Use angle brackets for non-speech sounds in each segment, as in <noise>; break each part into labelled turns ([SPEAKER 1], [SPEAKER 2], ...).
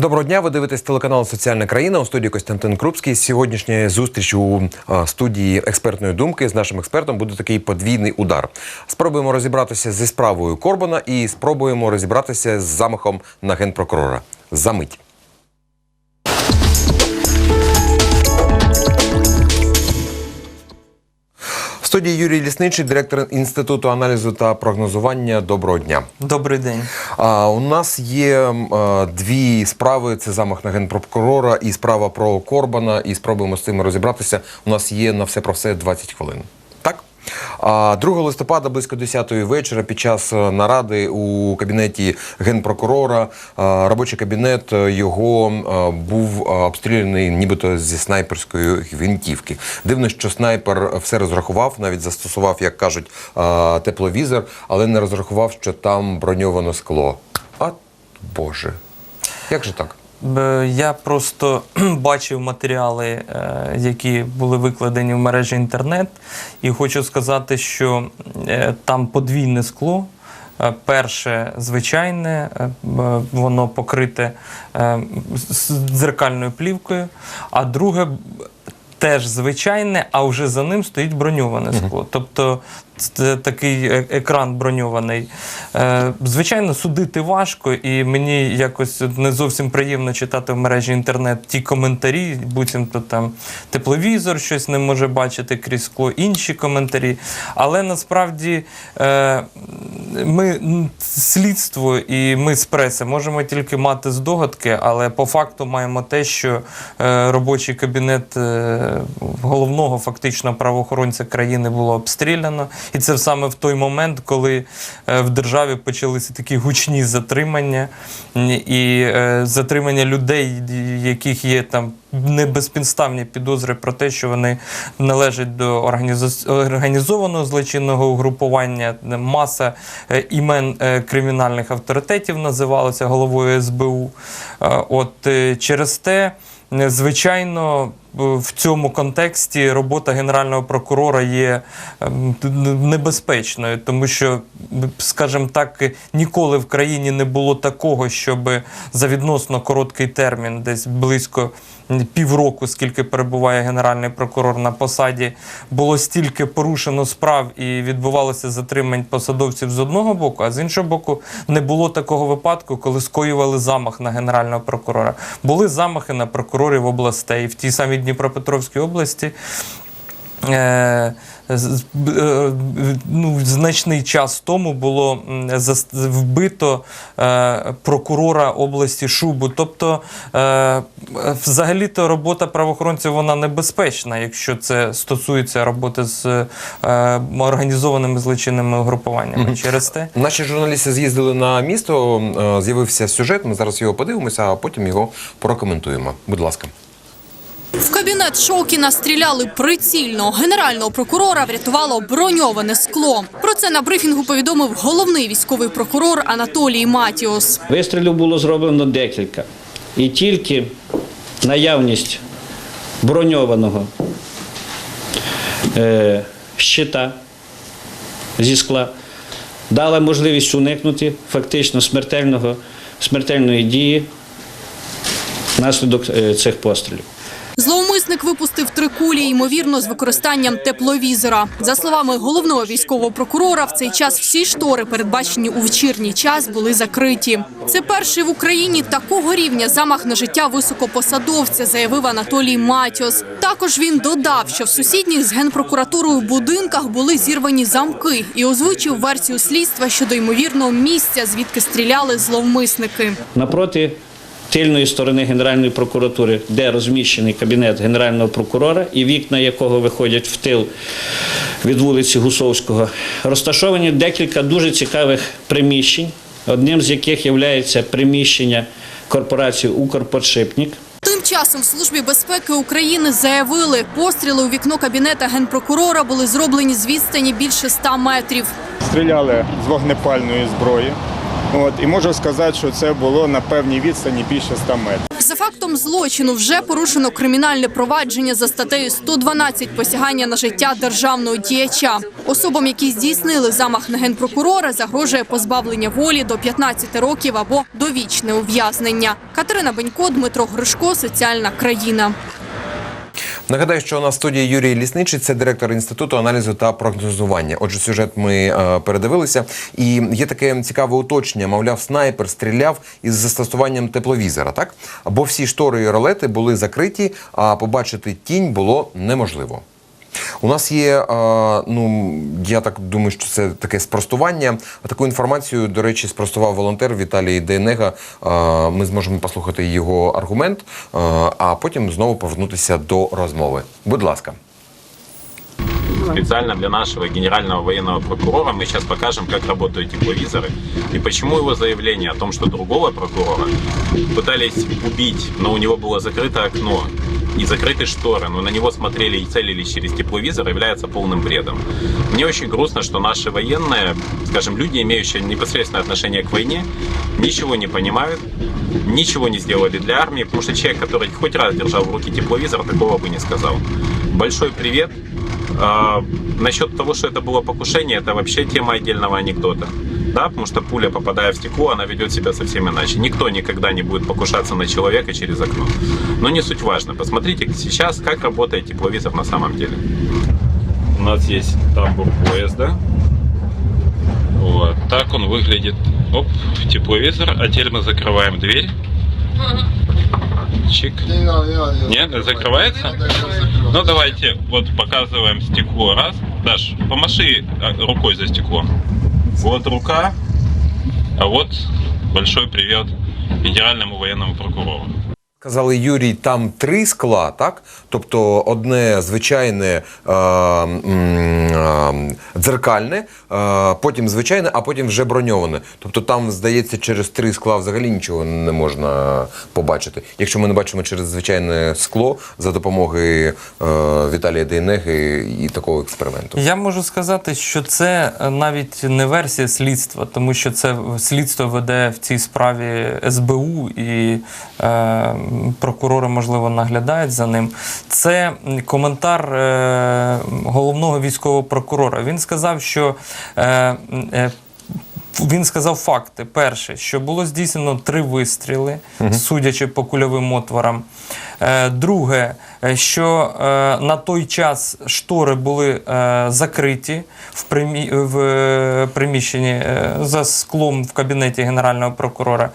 [SPEAKER 1] Доброго дня. Ви дивитесь телеканал Соціальна країна у студії Костянтин Крупський. Сьогоднішня зустріч у студії експертної думки з нашим експертом буде такий подвійний удар. Спробуємо розібратися зі справою Корбана і спробуємо розібратися з замахом на генпрокурора. Замить. В студії Юрій Лісничий, директор інституту аналізу та прогнозування. Доброго дня.
[SPEAKER 2] Добрий день.
[SPEAKER 1] А, у нас є а, дві справи: це замах на генпрокурора і справа про Корбана. І спробуємо з цим розібратися. У нас є на все про все 20 хвилин. Так? А 2 листопада близько 10-ї вечора під час е, наради у кабінеті генпрокурора е, робочий кабінет е, його був обстріляний нібито зі снайперської гвинтівки. Дивно, що снайпер все розрахував, навіть застосував, як кажуть, тепловізор, але не розрахував, що там броньоване скло. А Боже, як же так?
[SPEAKER 2] Я просто <clears throat> бачив матеріали, е, які були викладені в мережі інтернет, і хочу сказати, що е, там подвійне скло. Е, Перше звичайне, воно покрите дзеркальною плівкою, а друге теж звичайне, а вже за ним стоїть броньоване скло. Тобто такий е- екран броньований. Е, Звичайно, судити важко, і мені якось не зовсім приємно читати в мережі інтернет ті коментарі, буцімто там тепловізор щось не може бачити крізь скло, інші коментарі. Але насправді е, ми слідство і ми з преси можемо тільки мати здогадки, але по факту маємо те, що робочий кабінет головного фактично правоохоронця країни було обстріляно. І це саме в той момент, коли е, в державі почалися такі гучні затримання і е, затримання людей, яких є там небезпідставні підозри про те, що вони належать до організованого злочинного угрупування. Маса е, імен кримінальних авторитетів називалося головою СБУ. От через те. Звичайно, в цьому контексті робота генерального прокурора є ем, небезпечною, тому що, скажімо так, ніколи в країні не було такого, щоб за відносно короткий термін, десь близько півроку, скільки перебуває генеральний прокурор на посаді, було стільки порушено справ і відбувалося затримань посадовців з одного боку, а з іншого боку, не було такого випадку, коли скоювали замах на генерального прокурора. Були замахи на прокурорів областей в тій самій Дніпропетровській області. Е, е, ну, значний час тому було вбито е, прокурора області Шубу. Тобто, взагалі-то робота правоохоронців вона небезпечна, якщо це стосується роботи з організованими злочинними угрупуваннями. Через те
[SPEAKER 1] Наші журналісти з'їздили на місто, з'явився сюжет. Ми зараз його подивимося, а потім його прокоментуємо. Будь ласка.
[SPEAKER 3] В кабінет Шокіна стріляли прицільно. Генерального прокурора врятувало броньоване скло. Про це на брифінгу повідомив головний військовий прокурор Анатолій Матіос.
[SPEAKER 4] Вистрілів було зроблено декілька. І тільки наявність броньованого е, щита зі скла дала можливість уникнути фактично смертельного, смертельної дії внаслідок е, цих пострілів.
[SPEAKER 3] Зловмисник випустив три кулі, ймовірно, з використанням тепловізора. За словами головного військового прокурора, в цей час всі штори, передбачені у вечірній час, були закриті. Це перший в Україні такого рівня замах на життя високопосадовця, заявив Анатолій Матіос. Також він додав, що в сусідніх з генпрокуратурою будинках були зірвані замки і озвучив версію слідства щодо ймовірного місця, звідки стріляли зловмисники.
[SPEAKER 4] Напроти тильної сторони Генеральної прокуратури, де розміщений кабінет Генерального прокурора і вікна якого виходять в тил від вулиці Гусовського, розташовані декілька дуже цікавих приміщень, одним з яких є приміщення корпорації «Укрподшипник»,
[SPEAKER 3] Тим часом в службі безпеки України заявили, постріли у вікно кабінета генпрокурора були зроблені з відстані більше ста метрів.
[SPEAKER 5] стріляли з вогнепальної зброї. От, і можу сказати, що це було на певній відстані більше 100 метрів.
[SPEAKER 3] За фактом злочину вже порушено кримінальне провадження за статтею 112 посягання на життя державного діяча. Особам, які здійснили замах на генпрокурора, загрожує позбавлення волі до 15 років або довічне ув'язнення. Катерина Бенько, Дмитро Гришко, соціальна країна.
[SPEAKER 1] Нагадаю, що в студії Юрій Лісничий, це директор інституту аналізу та прогнозування. Отже, сюжет ми е, передивилися, і є таке цікаве уточнення. Мовляв, снайпер стріляв із застосуванням тепловізора, так? Бо всі штори і ролети були закриті, а побачити тінь було неможливо. У нас є, е, ну я так думаю, що це таке спростування. А таку інформацію, до речі, спростував волонтер Віталій Дейнега. Е, Ми зможемо послухати його аргумент, е, а потім знову повернутися до розмови. Будь ласка.
[SPEAKER 5] Специально для нашего генерального военного прокурора мы сейчас покажем, как работают тепловизоры и почему его заявление о том, что другого прокурора пытались убить, но у него было закрыто окно и закрыты шторы, но на него смотрели и целились через тепловизор, является полным бредом. Мне очень грустно, что наши военные, скажем, люди, имеющие непосредственное отношение к войне, ничего не понимают, ничего не сделали для армии, потому что человек, который хоть раз держал в руки тепловизор, такого бы не сказал. Большой привет. А, насчет того, что это было покушение, это вообще тема отдельного анекдота. Да, потому что пуля, попадая в стекло, она ведет себя совсем иначе. Никто никогда не будет покушаться на человека через окно. Но не суть важно. Посмотрите сейчас, как работает тепловизор на самом деле. У нас есть тамбур поезда. Вот. Так он выглядит. Оп, тепловизор. А теперь мы закрываем дверь. Чик. Нет, не закрывается? Ну давайте, вот показываем стекло. Раз. Даш, помаши рукой за стекло. Вот рука. А вот большой привет генеральному военному прокурору.
[SPEAKER 1] Казали Юрій, там три скла, так? Тобто одне звичайне е, е, дзеркальне, е, потім звичайне, а потім вже броньоване. Тобто там, здається, через три скла взагалі нічого не можна побачити. Якщо ми не бачимо через звичайне скло за допомогою е, Віталія Дейнеги і такого експерименту.
[SPEAKER 2] Я можу сказати, що це е, навіть не версія слідства, тому що це слідство веде в цій справі СБУ і е, прокурори, можливо, наглядають за ним. Це коментар е, головного військового прокурора. Він сказав, що е, е, він сказав факти. Перше, що було здійснено три вистріли, судячи по кульовим отворам. Е, Друге, що е, на той час штори були е, закриті в, примі... в е, приміщенні е, за склом в кабінеті генерального прокурора.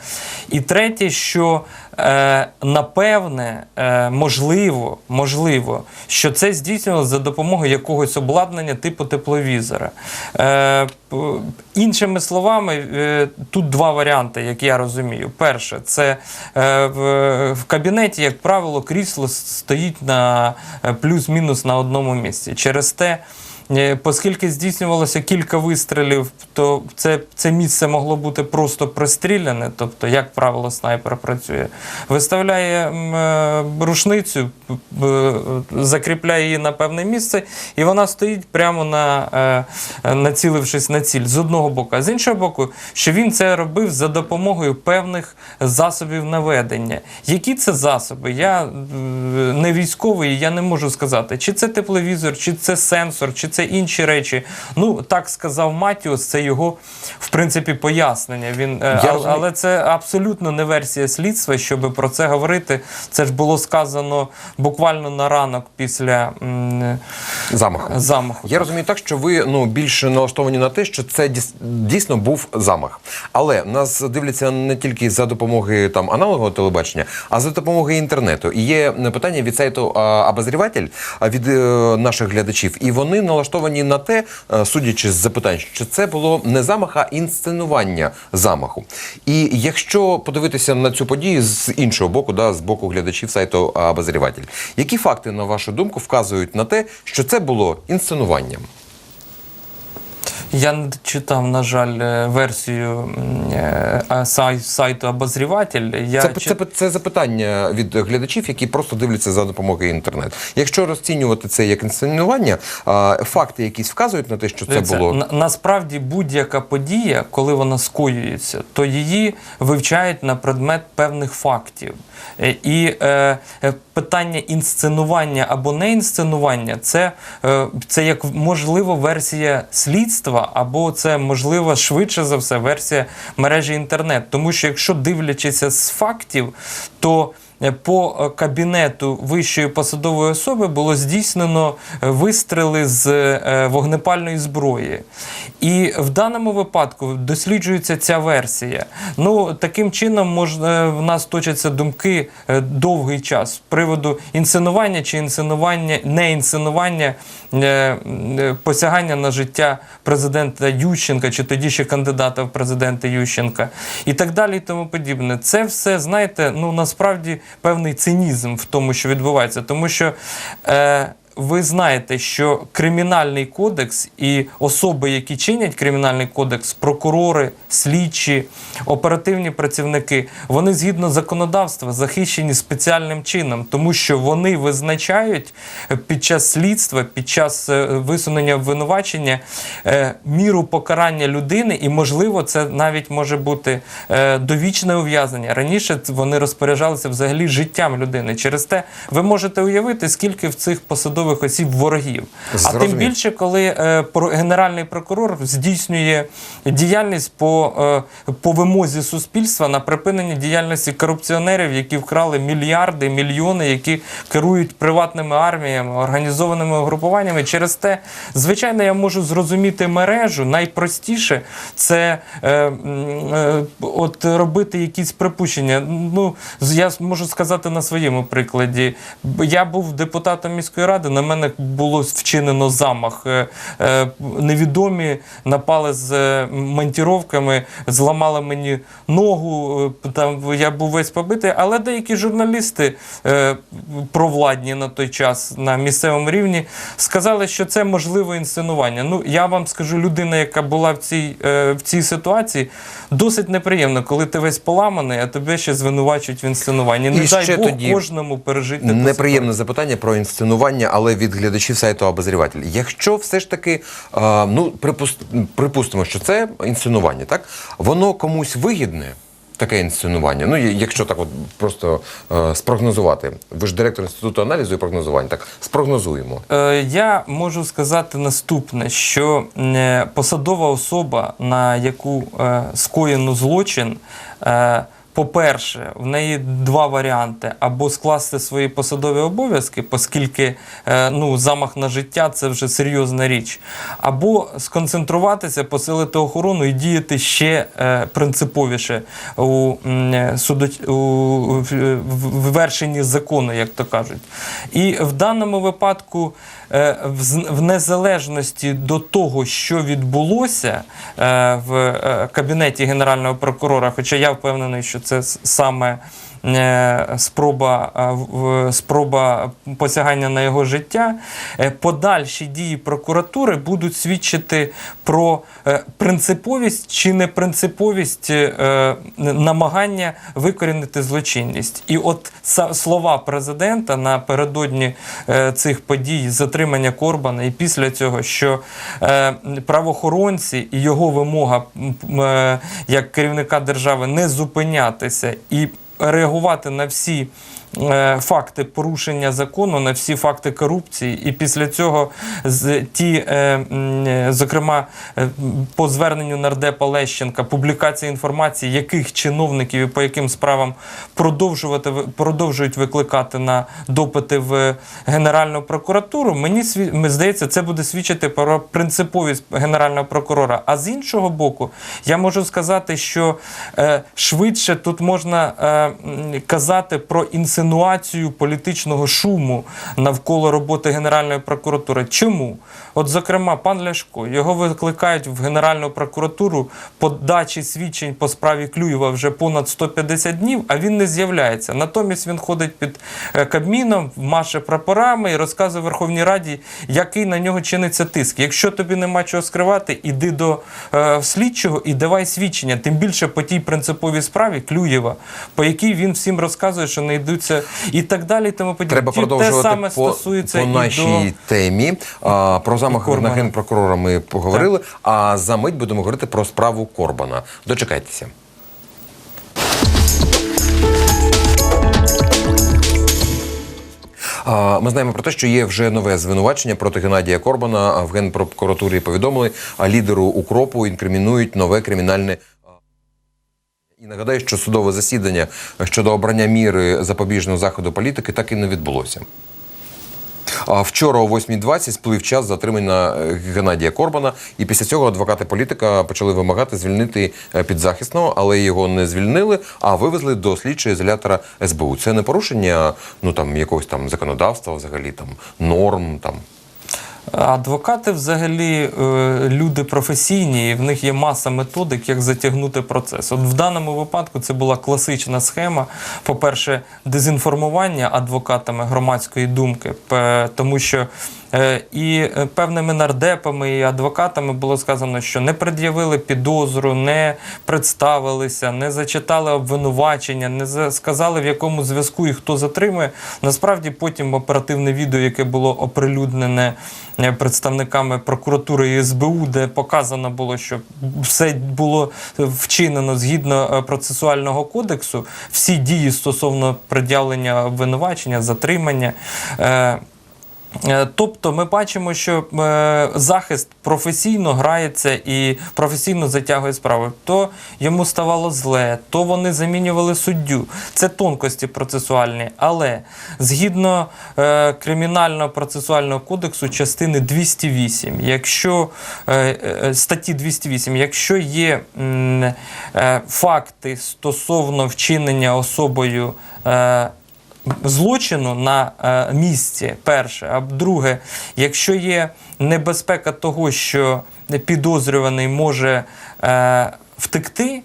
[SPEAKER 2] І третє, що е, напевне, е, можливо, можливо, що це здійснювалося за допомогою якогось обладнання типу тепловізора. Е, іншими словами, е, тут два варіанти, як я розумію. Перше, це е, в, в кабінеті, як правило, крісло стоїть на е, плюс-мінус на одному місці. Через те. Е, Оскільки здійснювалося кілька вистрілів, то це, це місце могло бути просто пристріляне. Тобто, як правило, снайпер працює. Виставляє е, рушницю, е, закріпляє її на певне місце, і вона стоїть прямо на націлившись на ціль з одного боку. А з іншого боку, що він це робив за допомогою певних засобів наведення. Які це засоби? Я не військовий, я не можу сказати, чи це тепловізор, чи це сенсор, чи це інші речі. Ну так сказав Матіос, це його в принципі пояснення. Він е, а- але це абсолютно не версія слідства, щоб про це говорити. Це ж було сказано буквально на ранок після м,
[SPEAKER 1] Замаху.
[SPEAKER 2] замаху.
[SPEAKER 1] Я розумію так, що ви ну більше налаштовані на те, що це дійсно був замах. Але нас дивляться не тільки за допомогою там аналогового телебачення, а за допомогою інтернету. І є питання від сайту «Обозріватель» від е, наших глядачів, і вони налаштовані на те, е, судячи з запитань, що це було не замах, а інсценування замаху. І якщо подивитися на цю подію з іншого боку, да, з боку глядачів сайту «Обозріватель», які факти, на вашу думку, вказують на те, що це було інсценуванням?
[SPEAKER 2] Я не читав, на жаль, е, версію е, сайту обозріватель. Я
[SPEAKER 1] Це,
[SPEAKER 2] чи-
[SPEAKER 1] це, це запитання від глядачів, які просто дивляться за допомогою інтернету. Якщо розцінювати це як інсценування, факти якісь вказують на те, що це
[SPEAKER 2] Дивіться,
[SPEAKER 1] було.
[SPEAKER 2] на- насправді будь-яка подія, коли вона скоюється, то її вивчають на предмет певних фактів. Е, І е, питання інсценування або не інсценування це, е, це як можливо версія слідства, або це можливо швидше за все версія мережі інтернет. Тому що якщо дивлячися з фактів, то по е, кабінету вищої посадової особи було здійснено е, вистріли з е, вогнепальної зброї. І в даному випадку досліджується ця версія. Ну, таким чином можна, в нас точаться думки е, довгий час з приводу інсценування чи інсценування, не інсценування е, е, посягання на життя президента Ющенка чи тоді ще кандидата в президенти Ющенка і так далі, і тому подібне. Це все, знаєте, ну насправді певний цинізм в тому, що відбувається, тому що. Е, ви знаєте, що кримінальний кодекс і особи, які чинять кримінальний кодекс, прокурори, слідчі, оперативні працівники, вони згідно законодавства захищені спеціальним чином, тому що вони визначають під час слідства, під час е, висунення обвинувачення е, міру покарання людини, і можливо, це навіть може бути е, довічне ув'язнення. Раніше вони розпоряджалися взагалі життям людини. Через те ви можете уявити, скільки в цих посадових осіб ворогів. А тим більше, коли е, про- генеральний прокурор здійснює діяльність по, е, по вимозі суспільства на припинення діяльності корупціонерів, які вкрали мільярди, мільйони, які керують приватними арміями, організованими угрупуваннями. Через те, звичайно, я можу зрозуміти мережу. Найпростіше це е, е, от робити якісь припущення. Ну, я можу сказати на своєму прикладі. Я був депутатом міської ради, на мене було вчинено замах. Е, е, Невідомі напали з е, монтіровками, зламали мені ногу. Там я був весь побитий, але деякі журналісти провладні на той час на місцевому рівні сказали, що це можливе інсценування. Ну я вам скажу, людина, яка була в цій, в цій ситуації, досить неприємно, коли ти весь поламаний, а тебе ще звинувачують в інсценуванні. Не
[SPEAKER 1] І
[SPEAKER 2] дай
[SPEAKER 1] ще
[SPEAKER 2] Бог
[SPEAKER 1] тоді
[SPEAKER 2] кожному пережити
[SPEAKER 1] Неприємне запитання про інсценування, але від глядачів сайту обозріватель. Якщо все ж таки, а, ну припуст, припустимо, що це інсценування, так воно комусь вигідне. Таке інсценування. Ну, якщо так от просто е, спрогнозувати. Ви ж директор інституту аналізу і прогнозування. Так, спрогнозуємо.
[SPEAKER 2] Е, Я можу сказати наступне: що е, посадова особа, на яку е, скоєно злочин, е, по-перше, в неї два варіанти: або скласти свої посадові обов'язки, оскільки е, ну, замах на життя це вже серйозна річ, або сконцентруватися, посилити охорону і діяти ще е, принциповіше у, е, судоч... у в- в- ввершенні закону, як то кажуть. І в даному випадку, в незалежності до того, що відбулося е, в е, кабінеті генерального прокурора, хоча я впевнений, що це саме. Е, Спроба, е, спроба посягання на його життя, е, подальші дії прокуратури будуть свідчити про принциповість чи непринциповість намагання викорінити злочинність. І от слова президента напередодні цих подій, затримання Корбана, і після цього, що правоохоронці і його вимога як керівника держави не зупинятися і реагувати на всі. Е, Факти порушення закону на всі факти корупції, і після цього ті, е, е, зокрема, по зверненню нардепа Лещенка, публікація інформації, яких чиновників і по яким справам продовжувати продовжують викликати на допити в Генеральну прокуратуру. Мені здається, це буде свідчити про принциповість генерального прокурора. А з іншого боку, я можу сказати, що швидше тут можна казати про інсценування інсинуацію політичного шуму навколо роботи Генеральної прокуратури. Чому? От, зокрема, пан Ляшко його викликають в Генеральну прокуратуру по дачі свідчень по справі Клюєва вже понад 150 днів, а він не з'являється. Натомість він ходить під е, Кабміном, маше прапорами і розказує Верховній Раді, який на нього чиниться тиск. Якщо тобі нема чого скривати, іди до е, слідчого і давай свідчення. Тим більше по тій принциповій справі Клюєва, по якій він всім розказує, що не йдуться і так далі. Тому подібне.
[SPEAKER 1] Треба продовжувати
[SPEAKER 2] те саме
[SPEAKER 1] по,
[SPEAKER 2] стосується
[SPEAKER 1] по
[SPEAKER 2] і до
[SPEAKER 1] темі. А, про замах на генпрокурора ми поговорили, а за мить будемо говорити про справу Корбана. Дочекайтеся. Ми знаємо про те, що є вже нове звинувачення проти Геннадія Корбана. В генпрокуратурі повідомили, а лідеру укропу інкримінують нове кримінальне. І нагадаю, що судове засідання щодо обрання міри запобіжного заходу політики так і не відбулося. А вчора о 8.20 сплив час затримання е, Геннадія Корбана, і після цього адвокати політика почали вимагати звільнити е, підзахисного, але його не звільнили, а вивезли до слідчого ізолятора СБУ. Це не порушення ну там якогось там законодавства, взагалі там норм там.
[SPEAKER 2] Адвокати взагалі е, люди професійні, і в них є маса методик, як затягнути процес. От в даному випадку це була класична схема. По-перше, дезінформування адвокатами громадської думки, тому що е, і е, певними нардепами і адвокатами було сказано, що не пред'явили підозру, не представилися, не зачитали обвинувачення, не сказали в якому зв'язку і хто затримує. Насправді потім оперативне відео, яке було оприлюднене представниками прокуратури і СБУ, де показано було, що все було вчинено згідно е, процесуального кодексу, всі дії стосовно пред'явлення обвинувачення, затримання. Е, Тобто ми бачимо, що е, захист професійно грається і професійно затягує справи. То йому ставало зле, то вони замінювали суддю. Це тонкості процесуальні. Але згідно е, кримінального процесуального кодексу частини 208, якщо статті 208, якщо є факти стосовно вчинення особою. Злочину на е, місці, перше. А друге, якщо є небезпека того, що підозрюваний може е, втекти,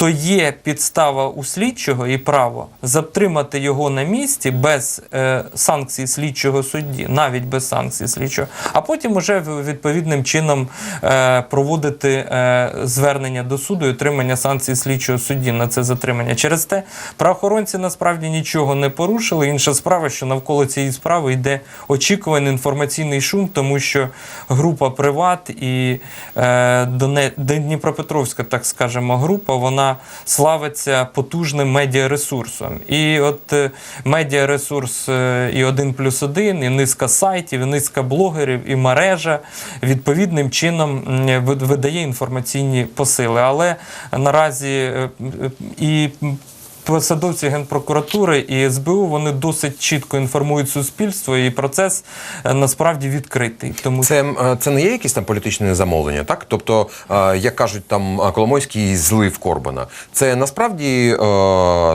[SPEAKER 2] то є підстава у слідчого і право затримати його на місці без е, санкцій слідчого судді, навіть без санкцій слідчого, а потім уже відповідним чином е, проводити е, звернення до суду і отримання санкцій слідчого судді на це затримання. Через те правоохоронці насправді нічого не порушили. Інша справа, що навколо цієї справи йде очікуваний інформаційний шум, тому що група Приват і е, Дніпропетровська, так скажемо, група, вона славиться потужним медіаресурсом. І от е, медіаресурс е, і один плюс один, і низка сайтів, і низка блогерів, і мережа відповідним чином видає інформаційні посили. Але наразі е, е, і посадовці Генпрокуратури і СБУ вони досить чітко інформують суспільство, і процес е, насправді відкритий. Тому
[SPEAKER 1] Це, е, це не є якісь там політичне замовлення, так? Тобто, е, як кажуть там Коломойський злив Корбана. Це насправді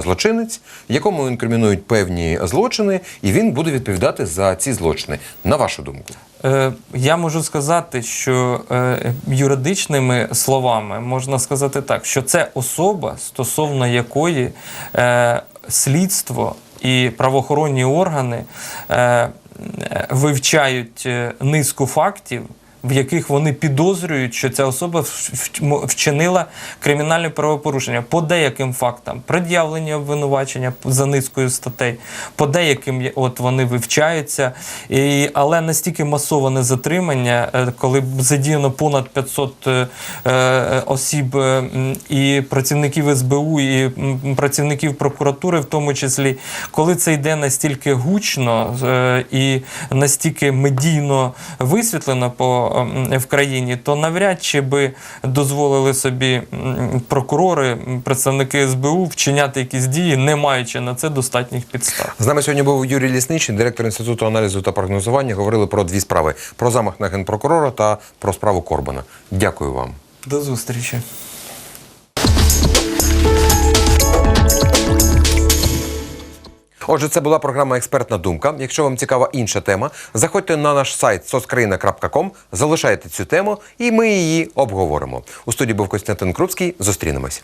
[SPEAKER 1] злочинець, якому інкримінують певні злочини, і він буде відповідати за ці злочини. На вашу думку.
[SPEAKER 2] Е, Я можу сказати, що е, юридичними словами можна сказати так, що це особа, стосовно якої е, слідство і правоохоронні органи вивчають низку фактів. В яких вони підозрюють, що ця особа вчинила кримінальне правопорушення по деяким фактам, пред'явлення обвинувачення за низкою статей, по деяким от вони вивчаються, і, але настільки масоване затримання, е, коли задіяно понад 500 е, е, осіб е, і працівників СБУ, і працівників прокуратури, в тому числі, коли це йде настільки гучно е, і настільки медійно висвітлено по в країні, то навряд чи би дозволили собі прокурори, представники СБУ вчиняти якісь дії, не маючи на це достатніх підстав.
[SPEAKER 1] З нами сьогодні був Юрій Лісничний, директор інституту аналізу та прогнозування. Говорили про дві справи: про замах на генпрокурора та про справу Корбана. Дякую вам.
[SPEAKER 2] До зустрічі.
[SPEAKER 1] Отже, це була програма Експертна думка. Якщо вам цікава інша тема, заходьте на наш сайт соскраїна.ком, залишайте цю тему, і ми її обговоримо. У студії був Костянтин Крупський. Зустрінемось.